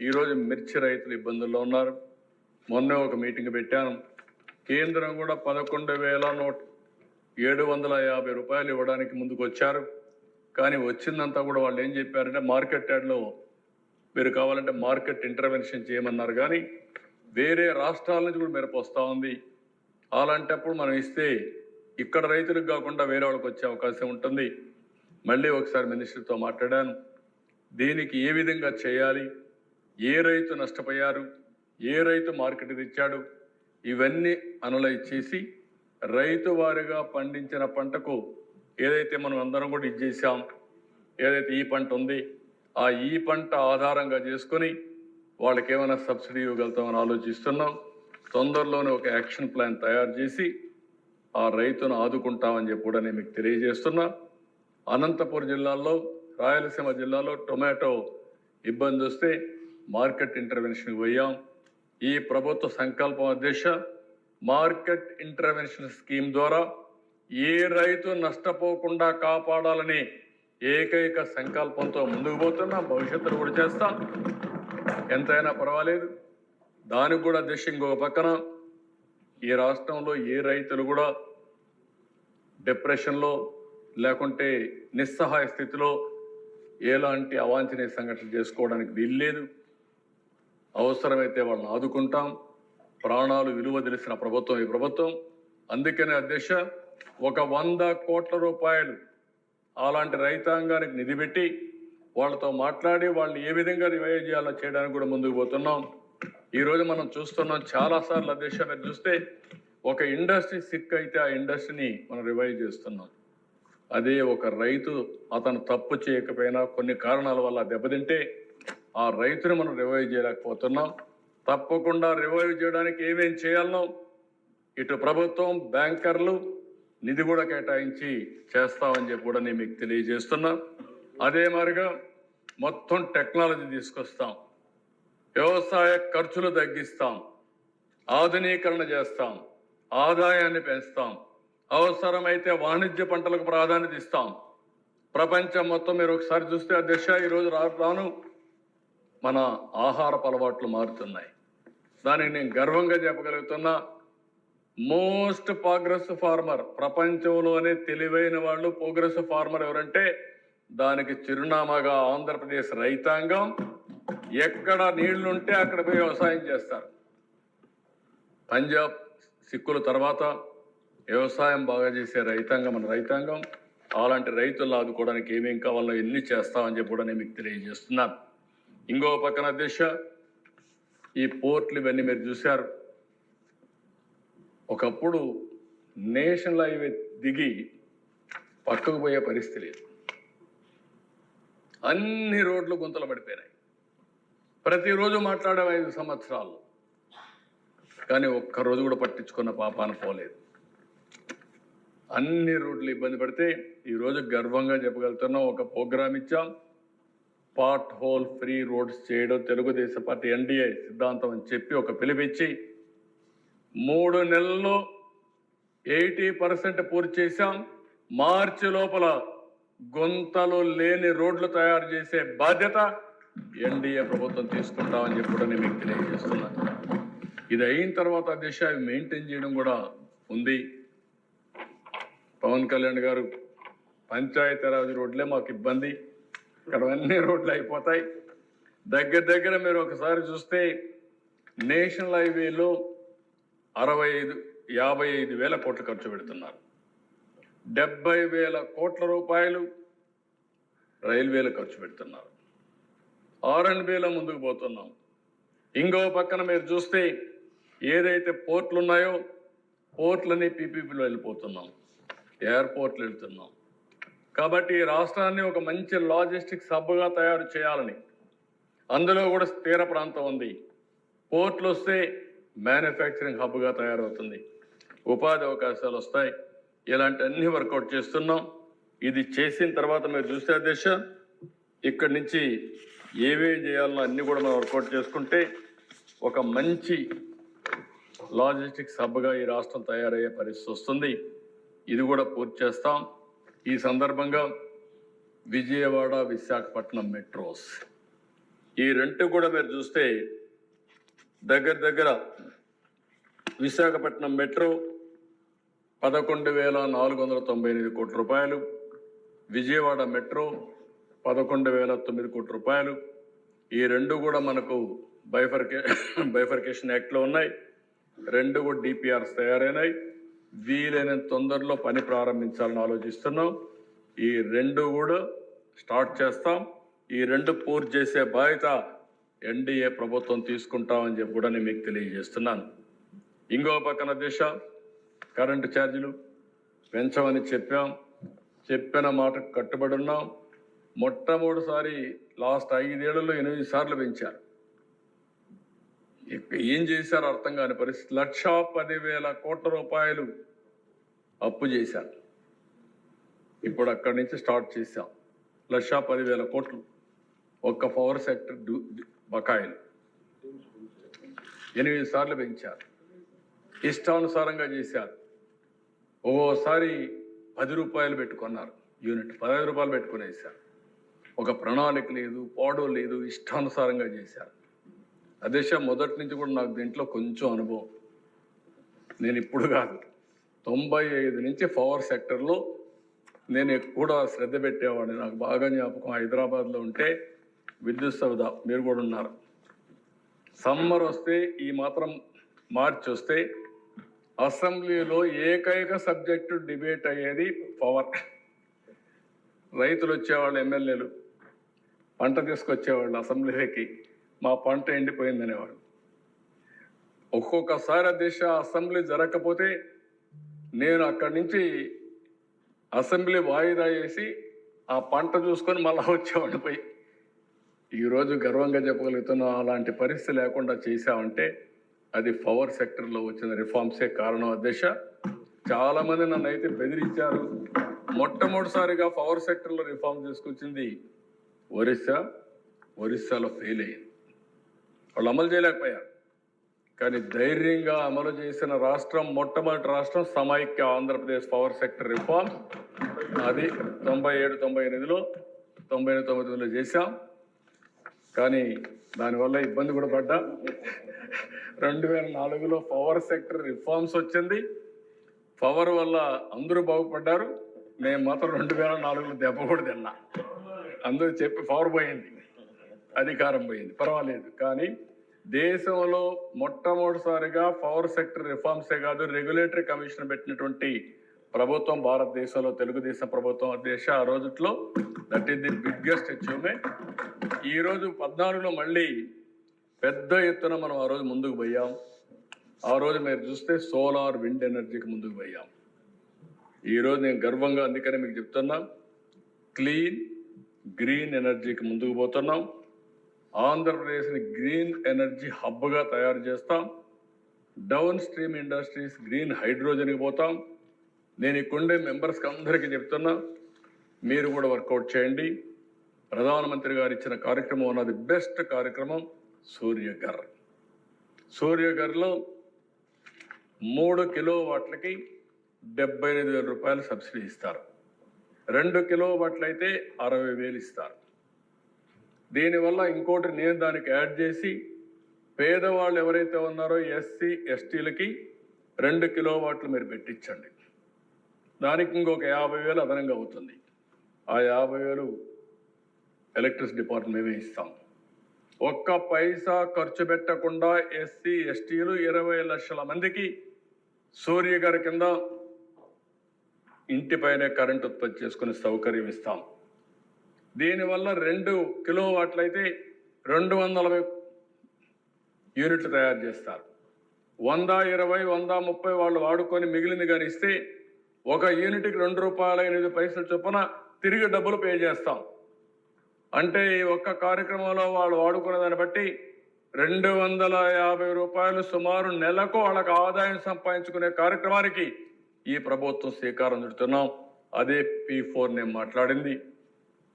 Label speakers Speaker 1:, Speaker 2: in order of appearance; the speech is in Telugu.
Speaker 1: ఈరోజు మిర్చి రైతులు ఇబ్బందుల్లో ఉన్నారు. మొన్నే ఒక మీటింగ్ పెట్టాను. కేంద్రం కూడా పదకొండు వేల నూట ఏడు వందల యాభై రూపాయలు ఇవ్వడానికి ముందుకు వచ్చారు కానీ వచ్చిందంతా కూడా వాళ్ళు ఏం చెప్పారంటే మార్కెట్ యార్డ్లో మీరు కావాలంటే మార్కెట్ ఇంటర్వెన్షన్ చేయమన్నారు. కానీ వేరే రాష్ట్రాల నుంచి కూడా మిరప వస్తూ ఉంది. అలాంటప్పుడు మనం ఇస్తే ఇక్కడ రైతులకు కాకుండా వేరే వాళ్ళకి వచ్చే అవకాశం ఉంటుంది. మళ్ళీ ఒకసారి మినిస్టర్తో మాట్లాడాను. దీనికి ఏ విధంగా చేయాలి? ఏ రైతు నష్టపోయారు? ఏ రైతు మార్కెట్ తెచ్చాడు? ఇవన్నీ అనలైజ్ చేసి రైతు వారిగా పండించిన పంటకు ఏదైతే మనం అందరం కూడా ఇచ్చేసాం ఏదైతే ఈ పంట ఉంది ఆ ఈ పంట ఆధారంగా చేసుకొని వాళ్ళకి ఏమైనా సబ్సిడీ ఇవ్వగలుగుతామని ఆలోచిస్తున్నాం. తొందరలోనే ఒక యాక్షన్ ప్లాన్ తయారు చేసి ఆ రైతును ఆదుకుంటామని చెప్పి కూడా నేను మీకు తెలియజేస్తున్నా. అనంతపురం జిల్లాలో రాయలసీమ జిల్లాలో టొమాటో ఇబ్బంది వస్తే మార్కెట్ ఇంటర్వెన్షన్కి పోయాం. ఈ ప్రభుత్వ సంకల్పం అధ్యక్ష మార్కెట్ ఇంటర్వెన్షన్ స్కీమ్ ద్వారా ఏ రైతు నష్టపోకుండా కాపాడాలని ఏకైక సంకల్పంతో ముందుకు పోతున్నాం. భవిష్యత్తులో కూడా చేస్తాం. ఎంతైనా పర్వాలేదు. దానికి కూడా దేశం ఇంకొక పక్కన ఈ రాష్ట్రంలో ఏ రైతులు కూడా డిప్రెషన్లో లేకుంటే నిస్సహాయ స్థితిలో ఎలాంటి అవాంఛనీయ సంఘటన చేసుకోవడానికి వీల్లేదు. అవసరమైతే వాళ్ళని ఆదుకుంటాం. ప్రాణాలు విలువ తెలిసిన ప్రభుత్వం ఈ ప్రభుత్వం. అందుకనే అధ్యక్ష ఒక వంద కోట్ల రూపాయలు అలాంటి రైతాంగానికి నిధి పెట్టి వాళ్ళతో మాట్లాడి వాళ్ళని ఏ విధంగా రివైవ్ చేయాలో చేయడానికి కూడా ముందుకు పోతున్నాం. ఈరోజు మనం చూస్తున్నాం చాలాసార్లు అధ్యక్ష మీరు చూస్తే ఒక ఇండస్ట్రీ సిక్ అయితే ఆ ఇండస్ట్రీని మనం రివైవ్ చేస్తున్నాం. అదే ఒక రైతు అతను తప్పు చేయకపోయినా కొన్ని కారణాల వల్ల దెబ్బతింటే ఆ రైతుని మనం రివైవ్ చేయలేకపోతున్నాం. తప్పకుండా రివైవ్ చేయడానికి ఏమేం చేయాలనో ఇటు ప్రభుత్వం బ్యాంకర్లు నిధి కూడా కేటాయించి చేస్తామని చెప్పి కూడా నేను మీకు తెలియజేస్తున్నా. అదే మారిగా మొత్తం టెక్నాలజీ తీసుకొస్తాం. వ్యవసాయ ఖర్చులు తగ్గిస్తాం. ఆధునీకరణ చేస్తాం. ఆదాయాన్ని పెంచుతాం. అవసరమైతే వాణిజ్య పంటలకు ప్రాధాన్యత ఇస్తాం. ప్రపంచం మొత్తం మీరు ఒకసారి చూస్తే ఆ దిశ ఈరోజు రాను మన ఆహారపు అలవాట్లు మారుతున్నాయి. దానికి నేను గర్వంగా చెప్పగలుగుతున్నా. మోస్ట్ ప్రోగ్రెస్ ఫార్మర్ ప్రపంచంలోనే తెలివైన వాళ్ళు ప్రోగ్రెస్ ఫార్మర్ ఎవరంటే దానికి చిరునామాగా ఆంధ్రప్రదేశ్ రైతాంగం ఎక్కడ నీళ్ళుంటే అక్కడ పోయి వ్యవసాయం చేస్తారు. పంజాబ్ సిక్కుల తర్వాత వ్యవసాయం బాగా చేసే రైతాంగం మన రైతాంగం. అలాంటి రైతులను ఆదుకోవడానికి ఏమేం కావాలో ఎన్ని చేస్తామని చెప్పి కూడా నేను మీకు తెలియజేస్తున్నాను. ఇంకో పక్కన దిశ ఈ పోర్ట్లు ఇవన్నీ మీరు చూశారు. ఒకప్పుడు నేషనల్ హైవే దిగి పక్కకు పోయే పరిస్థితి లేదు. అన్ని రోడ్లు గుంతలు పడిపోయినాయి. ప్రతిరోజు మాట్లాడే ఐదు సంవత్సరాలు. కానీ ఒక్క రోజు కూడా పట్టించుకున్న పాపాన పోలేదు. అన్ని రోడ్లు ఇబ్బంది పడితే ఈరోజు గర్వంగా చెప్పగలుగుతున్నాం. ఒక ప్రోగ్రామ్ ఇచ్చాం. పార్ట్ హోల్ ఫ్రీ రోడ్స్ చేయడం తెలుగుదేశం పార్టీ ఎన్డీఏ సిద్ధాంతం అని చెప్పి ఒక పిలిపిచ్చి మూడు నెలల్లో ఎయిటీ పర్సెంట్ పూర్తి చేశాం. మార్చి లోపల గుంతలు లేని రోడ్లు తయారు చేసే బాధ్యత ఎన్డీఏ ప్రభుత్వం తీసుకుంటామని చెప్పి కూడా నేను మీకు ఇది అయిన తర్వాత దిశ అవి మెయింటైన్ చేయడం కూడా ఉంది. పవన్ కళ్యాణ్ గారు పంచాయతీరాజ్ రోడ్లే మాకు ఇబ్బంది. ఇక్కడ అన్ని రోడ్లు అయిపోతాయి. దగ్గర దగ్గర మీరు ఒకసారి చూస్తే నేషనల్ హైవేలో అరవై ఐదు యాభై ఐదు వేల కోట్లు ఖర్చు పెడుతున్నారు. డెబ్బై వేల కోట్ల రూపాయలు రైల్వేలు ఖర్చు పెడుతున్నారు. ఆర్ అండ్ బిలో ముందుకు పోతున్నాం. ఇంకో పక్కన మీరు చూస్తే ఏదైతే పోర్ట్లు ఉన్నాయో పోర్ట్లని పీపీపీలో వెళ్ళిపోతున్నాం. ఎయిర్పోర్ట్లు వెళ్తున్నాం. కాబట్టి ఈ రాష్ట్రాన్ని ఒక మంచి లాజిస్టిక్ సబ్గా తయారు చేయాలని. అందులో కూడా తీర ప్రాంతం ఉంది. పోర్ట్లు వస్తే మ్యానుఫ్యాక్చరింగ్ హబ్గా తయారవుతుంది. ఉపాధి అవకాశాలు వస్తాయి. ఇలాంటి అన్ని వర్కౌట్ చేస్తున్నాం. ఇది చేసిన తర్వాత మీరు చూస్తే అధ్యక్ష ఇక్కడి నుంచి ఏమేమి చేయాలనో అన్నీ కూడా మనం వర్కౌట్ చేసుకుంటే ఒక మంచి లాజిస్టిక్స్ హబ్గా ఈ రాష్ట్రం తయారయ్యే పరిస్థితి వస్తుంది. ఇది కూడా పూర్తి చేస్తాం. ఈ సందర్భంగా విజయవాడ విశాఖపట్నం మెట్రోస్. ఈ రెంట్ కూడా మీరు చూస్తే దగ్గర దగ్గర విశాఖపట్నం మెట్రో పదకొండు వేల నాలుగు వందల తొంభై ఎనిమిది కోట్ల రూపాయలు విజయవాడ మెట్రో పదకొండు వేల తొమ్మిది కోట్ల రూపాయలు. ఈ రెండు కూడా మనకు బైఫర్కే బైఫర్కేషన్ యాక్ట్లో ఉన్నాయి. రెండు కూడా డిపిఆర్స్ తయారైనాయి. వీలైనంత తొందరలో పని ప్రారంభించాలని ఆలోచిస్తున్నాం. ఈ రెండు కూడా స్టార్ట్ చేస్తాం. ఈ రెండు పూర్తి చేసే బాధ్యత ఎన్డీఏ ప్రభుత్వం తీసుకుంటామని చెప్పి కూడా నేను మీకు తెలియజేస్తున్నాను. ఇంకో పక్కన దిశ కరెంటు ఛార్జీలు పెంచమని చెప్పాం. చెప్పిన మాటకు కట్టుబడి ఉన్నాం. మొట్టమొదటిసారి లాస్ట్ ఐదేళ్ళలో ఎనిమిది సార్లు పెంచారు. ఏం చేశారో అర్థం కాని పరిస్థితి. లక్షా పదివేల కోట్ల రూపాయలు అప్పు చేశారు. ఇప్పుడు అక్కడి నుంచి స్టార్ట్ చేశాం. లక్షా పదివేల కోట్లు ఒక్క పవర్ సెక్టర్ బకాయిలు. ఎనిమిది సార్లు పెంచారు. ఇష్టానుసారంగా చేశారు. ఓసారి పది రూపాయలు పెట్టుకున్నారు. యూనిట్ పదహైదు రూపాయలు పెట్టుకునేసారు ఒక ప్రణాళిక లేదు పాడో లేదు ఇష్టానుసారంగా చేశారు. అదేషా మొదటి నుంచి కూడా నాకు దీంట్లో కొంచెం అనుభవం. నేను ఇప్పుడు కాదు. తొంభై ఐదు నుంచి పవర్ సెక్టర్లో నేను కూడా శ్రద్ధ పెట్టేవాడిని. నాకు బాగా జ్ఞాపకం హైదరాబాద్లో ఉంటే విద్యుత్ సౌధ. మీరు కూడా ఉన్నారు. సమ్మర్ వస్తే ఈ మాత్రం మార్చి వస్తే అసెంబ్లీలో ఏకైక సబ్జెక్టు డిబేట్ అయ్యేది పవర్. రైతులు వచ్చేవాళ్ళు ఎమ్మెల్యేలు పంట తీసుకొచ్చేవాళ్ళు అసెంబ్లీకి మా పంట ఎండిపోయిందనేవాడు. ఒక్కొక్కసారి దేశ అసెంబ్లీ జరగకపోతే నేను అక్కడి నుంచి అసెంబ్లీ వాయిదా వేసి ఆ పంట చూసుకొని మళ్ళా వచ్చేవాడిని పోయి ఈరోజు గర్వంగా చెప్పగలుగుతున్నాం అలాంటి పరిస్థితి లేకుండా చేశామంటే అది పవర్ సెక్టర్లో వచ్చిన రిఫార్మ్సే కారణం అధ్యక్ష చాలామంది నన్ను అయితే బెదిరించారు. మొట్టమొదటిసారిగా పవర్ సెక్టర్లో రిఫార్మ్ తీసుకొచ్చింది ఒరిస్సా. ఒరిస్సాలో ఫెయిల్ అయింది వాళ్ళు అమలు చేయలేకపోయారు. కానీ ధైర్యంగా అమలు చేసిన రాష్ట్రం మొట్టమొదటి రాష్ట్రం సమైక్య ఆంధ్రప్రదేశ్ పవర్ సెక్టర్ రిఫార్మ్ అది తొంభై ఏడు తొంభై ఎనిమిదిలో తొంభై ఎనిమిది తొంభై తొమ్మిదిలో చేశాం. కానీ దానివల్ల ఇబ్బంది కూడా పడ్డా. రెండు వేల నాలుగులో పవర్ సెక్టర్ రిఫార్మ్స్ వచ్చింది. పవర్ వల్ల అందరూ బాగుపడ్డారు. నేను మాత్రం రెండు వేల నాలుగులో దెబ్బ కూడా తిన్నా. అందరూ చెప్పి పవర్ పోయింది. అధికారం పోయింది. పర్వాలేదు. కానీ దేశంలో మొట్టమొదటిసారిగా పవర్ సెక్టర్ రిఫార్మ్సే కాదు రెగ్యులేటరీ కమిషన్ పెట్టినటువంటి ప్రభుత్వం భారతదేశంలో తెలుగుదేశం ప్రభుత్వం దేశ ఆ రోజుట్లో that is the biggest achievement. ఈరోజు పద్నాలుగులో మళ్ళీ పెద్ద ఎత్తున మనం ఆ రోజు ముందుకు పోయాం. ఆ రోజు మీరు చూస్తే సోలార్ విండ్ ఎనర్జీకి ముందుకు పోయాం. ఈరోజు నేను గర్వంగా అందుకనే మీకు చెప్తున్నా క్లీన్ గ్రీన్ ఎనర్జీకి ముందుకు పోతున్నాం. ఆంధ్రప్రదేశ్ని గ్రీన్ ఎనర్జీ హబ్గా తయారు చేస్తాం. డౌన్ స్ట్రీమ్ ఇండస్ట్రీస్ గ్రీన్ హైడ్రోజన్కి పోతాం. నేను ఇక్కడుండే మెంబర్స్కి అందరికీ చెప్తున్నా మీరు కూడా వర్కౌట్ చేయండి. ప్రధానమంత్రి గారు ఇచ్చిన కార్యక్రమం ఉన్నది బెస్ట్ కార్యక్రమం సూర్యగర్. సూర్యగర్లో మూడు కిలో వాట్లకి డెబ్బై ఐదు వేల రూపాయలు సబ్సిడీ ఇస్తారు. రెండు కిలో వాట్లయితే అరవై వేలు ఇస్తారు. దీనివల్ల ఇంకోటి నేను దానికి యాడ్ చేసి పేదవాళ్ళు ఎవరైతే ఉన్నారో ఎస్సీ ఎస్టీలకి రెండు కిలో వాట్లు మీరు పెట్టించండి. దానికి ఇంకొక యాభై వేలు అదనంగా అవుతుంది. ఆ యాభై వేలు ఎలక్ట్రిసిటీ డిపార్ట్మెంట్ మేమే ఇస్తాం. ఒక్క పైసా ఖర్చు పెట్టకుండా ఎస్సీ ఎస్టీలు ఇరవై లక్షల మందికి సూర్య గారి కింద ఇంటిపైనే కరెంట్ ఉత్పత్తి చేసుకునే సౌకర్యం ఇస్తాం. దీనివల్ల రెండు కిలో వాట్లయితే రెండు వందల యూనిట్లు తయారు చేస్తారు. వంద ఇరవై వంద ముప్పై వాళ్ళు వాడుకొని మిగిలింది కానీ ఇస్తే ఒక యూనిట్కి రెండు రూపాయల ఎనిమిది పైసలు చొప్పున తిరిగి డబ్బులు పే చేస్తాం. అంటే ఈ ఒక్క కార్యక్రమంలో వాళ్ళు వాడుకునే దాన్ని బట్టి రెండు వందల యాభై రూపాయలు సుమారు నెలకు వాళ్ళకి ఆదాయం సంపాదించుకునే కార్యక్రమానికి ఈ ప్రభుత్వం శ్రీకారం చుడుతున్నాం. అదే పీ ఫోర్ నేను మాట్లాడింది.